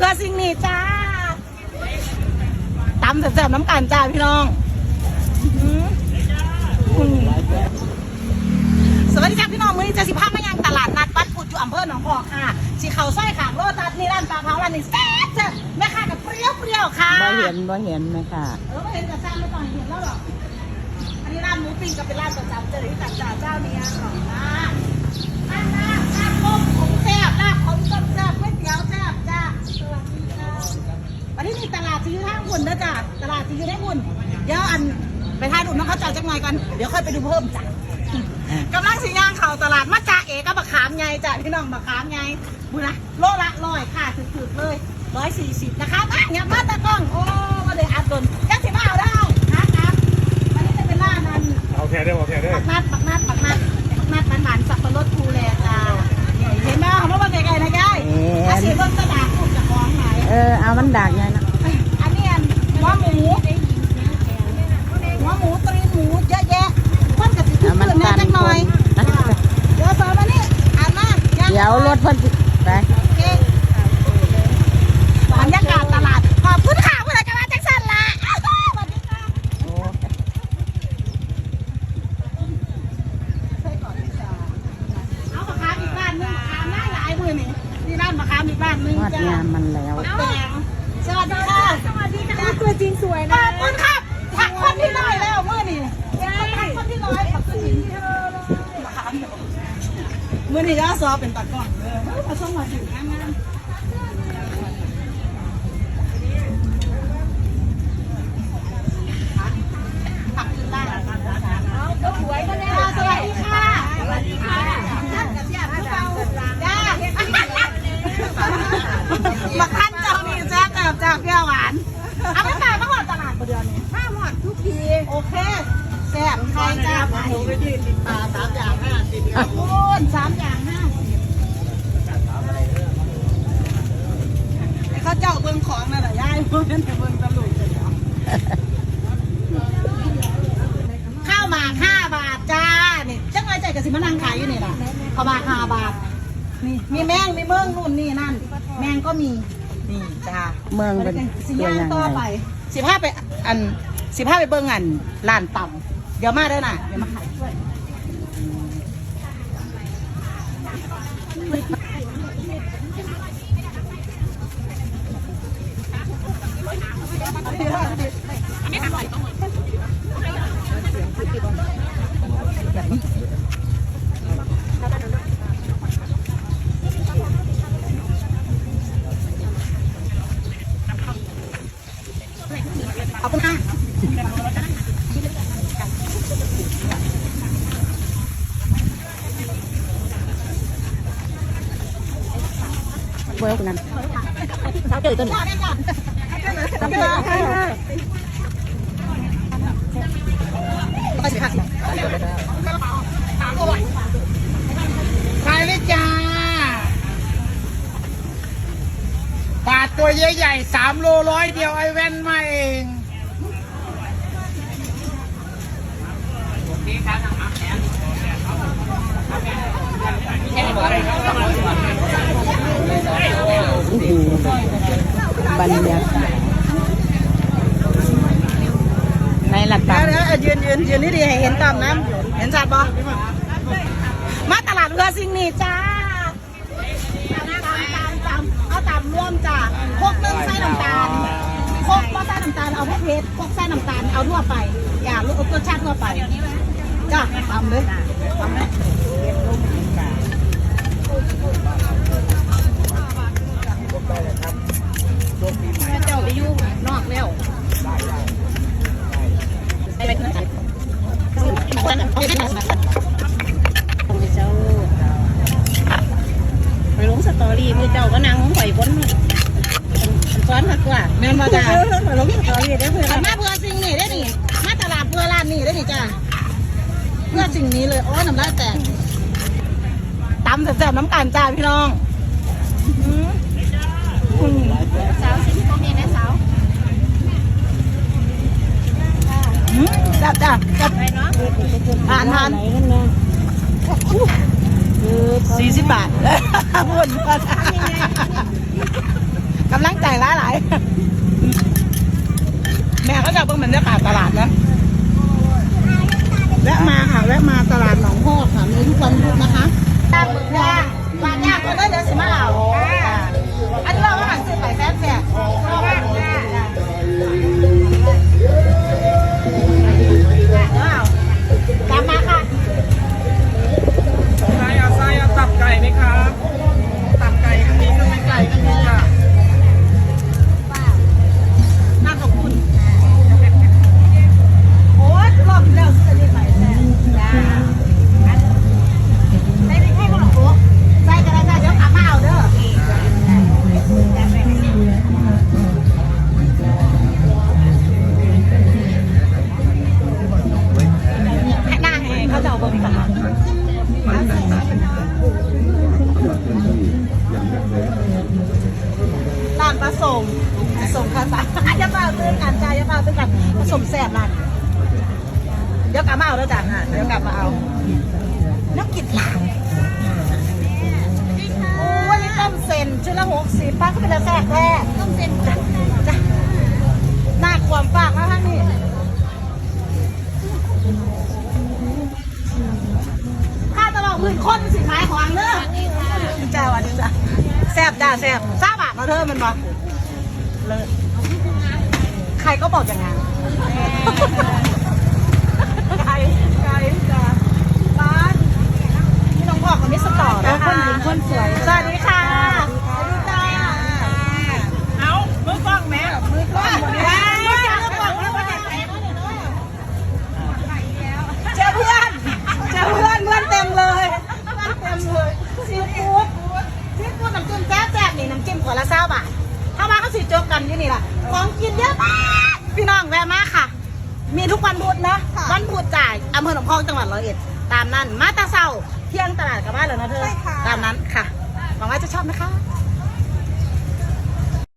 พื่อสิ่งนี้จ้าตำแซ่บๆน้ำกันจ้าพี่น้องอื้อหือสวัสดีจ้าพี่น้องมื้อนี้จะสิพามายังตลาดนัดวัดพุทธอยู่อำเภอหนองพอกค่ะสีเขาสร้อยขางโลตัสนี่ร้านปลาเผาร้านนี้แซ่บจ้ะแม่ค้ากับเปรี้ยวเปรี้ยวๆค่ะบ่เห็นบ่เห็นไหมค่ะเออไม่เห็นแต่สร้างไม่ต้องเห็นแล้วหรอกอันนี้ร้านหมูปิ้งก็เป็นร้านประจำเจอที่ต่างจากเจ้านี้อร่อยมากร้าน น้องเขาจ่ายจักหน่อยกันเดี๋ยวค่อยไปดูเพิ่มจ้ะกำลังสิย่างเข่าตลาดมาจ่าเอกับมะขามไงจ้ะพี่น้องมะขามไงบุญนะโลละร้อยค่ะถึกๆเลยร้อยสี่สิบนะคะมาอย่ามาตะกล้องโอ้มาเลยอัดดนจักสิมาเอาได้นะครับอันนี้จะเป็นร้านนั้นเอาแค่ได้เอาแค่ได้ปักนัดปักนัดปักนัดปักนัดหวานหวานสับปะรดภูแลจ้าเห็นไหมเขาบอกว่าไกลๆนะยาย เห็น อาชีพรถกระดาษถูกจากของไหน เออ เอามันดักไงนะ อันนี้อันหัวหมูหัวหมูตรีนหมูเยอะแยะคนกับสิขึ้ เอา น มัน แน่ กัน จักหน่อยเดี๋ยวสอนมานี่อ่านมา เดี๋ยวรถเพิ่นสิไป บรรยากาศตลาดขอบคุณค่ะเพื่อนกันมาแจ็คสันละสวัสดีค่ะ โอ้ เอามะขามอีกบ้านหนึงมะขามหน้าหลายมือนี่นี่ร้านมะขามอีกบ้านหนึง วาด จ้า งานมันแล้ว ปักแดงสวัสดีค่ะ สวัสดีค่ะตัวจริงสวยนะขอบคุณครับทักคนที่น้อยแล้วมื่อนี่ทักคนที่น้อยปักจริงมาขามอยู่มื่อ นี้ก็ซอเป็นตะกร้อนเลยมาช่วงมาถึงงานงานผักขึ้นได้ก็สวยก็ได้สวัสดีค่ะสวัสดีค่ะจ้ามาขั้นเจ้านี่แจ๊กกับจากเปรี้ยวหวานเอาไม่ตายมาหอดตลาดประเดือนนี้มาหอดทุกที โอเคแซ่บใครจ้าไปไปยืนติดตา ข้าวหมากห้าบาทจ้านี่จังไรใจกับสิมานั่งขายอยู่นี่ล่ะข้าวหมากห้าบาทนี่มีแมงมีเมืองนู่นนี่นั่น แมงก็มีนี่จ้าเมืองเป็นสิตัวย่างยังต่อไปไงสิบห้าไปอันสิบห้าไปเบิ้งอันร้านต่ำเดี๋ยวมาเด้อน่ะเดี๋ยวมาขายด้วย เวิร์กนั้นเช้าเจอตัวนี้ขอบคุณค่ะก็สิบห้าสิบขายเลยจ้าปลาตัวใหญ่ๆสามโลร้อยเดียวไอแว่นมาเองโอ้โหบ ดูบรรยากาศในหลักเดี๋ตายวเดี๋ยวยืนยืนยืนนี่ดีให้เห็นตามน้ำเห็นชัดปะมาตลาดเรือซิงนี่จ้าตามตามตามเอาตามร่วมจ้าพกนึ่งไส้น้ำตาลพกบ่ไส้น้ำตาลเอาพวกเพชรพกไส้น้ำตาลเอาทั่วไป อย่าลูกรสชาติทั่วไปจ้าตามเลยตามเลย เจ้าไปยู่นอกแล้วไปไปที่ไหนคนเอาไปไหนเจ้าไปลงสตอรี่มือเจ้าก็นั่งของข่อยบนซ้อนมากกว่าแม่นมาจ้าไปลงสตอรี่ได้เพื่อนมาเพื่อสิ่งนี้ได้นี่มาตลาดเพื่อร้านนี้ได้นี่จ้าเพื่อสิ่งนี้เลยโอ้น้ำลายแตกตำแซ่บๆน้ำกันจ้าพี่น้อง อืมอืม สาวสิโอเคนะสาว อืมแซ่บจ้าแซ่บ ไปเนาะ ทานทาน ไหนกันเนาะคือ สี่สิบบาท พุ่นกำลั ตื้นกันจ้าอย่าเปล่าตื้นกันผสมแซบร้านเดี๋ยวกลับมาเอาแล้วจ้ะเดี๋ยวกลับมาเอาน้ำกินหลายโอ้วันนี้ต้มเซนชุดละหกสิบป้าก็เป็นแซ่บแท้ต้มเซนจ้ะจ้ะหน้าความฝากมาข้างนี้ข้าตลอดพื้นคนสิขายของเนอะจ้าวันนี้จ้าแซ่บจ้าแซ่บทราบอะเราเธอมันบอกเลยใค รก็บอกอย่างนั้นใครใครจ้าบ้านพี่น้องพ่อคนนี้สตอนะคะคนหญิงคนสวยสวัสดีค่ะสวัสดีจ้าเอามือกล้องแม่มือกล้องหมดเลยเจอเพื่อนเจอเพื่อนเพื่อนเต็มเลยเพื่อนเต็มเลยซีฟู้ดซีฟู้ดน้ำจิ้มแซ่บๆนี่น้ำจิ้มขวดละเศร้าบาทถ้ามาก็สิจบกันที่นี่ล่ะของกินเยอะมาก พี่น้องแวะมาค่ะ มีทุกวันพุธนะวันพุธจ่ายอำเภอหนองพอกจังหวัดร้อยเอ็ดตามนั้นมาตาเศร้าเที่ยงตลาดกลับบ้านเลยนะเธอตามนั้นค่ะหวังว่าจะชอบนะคะ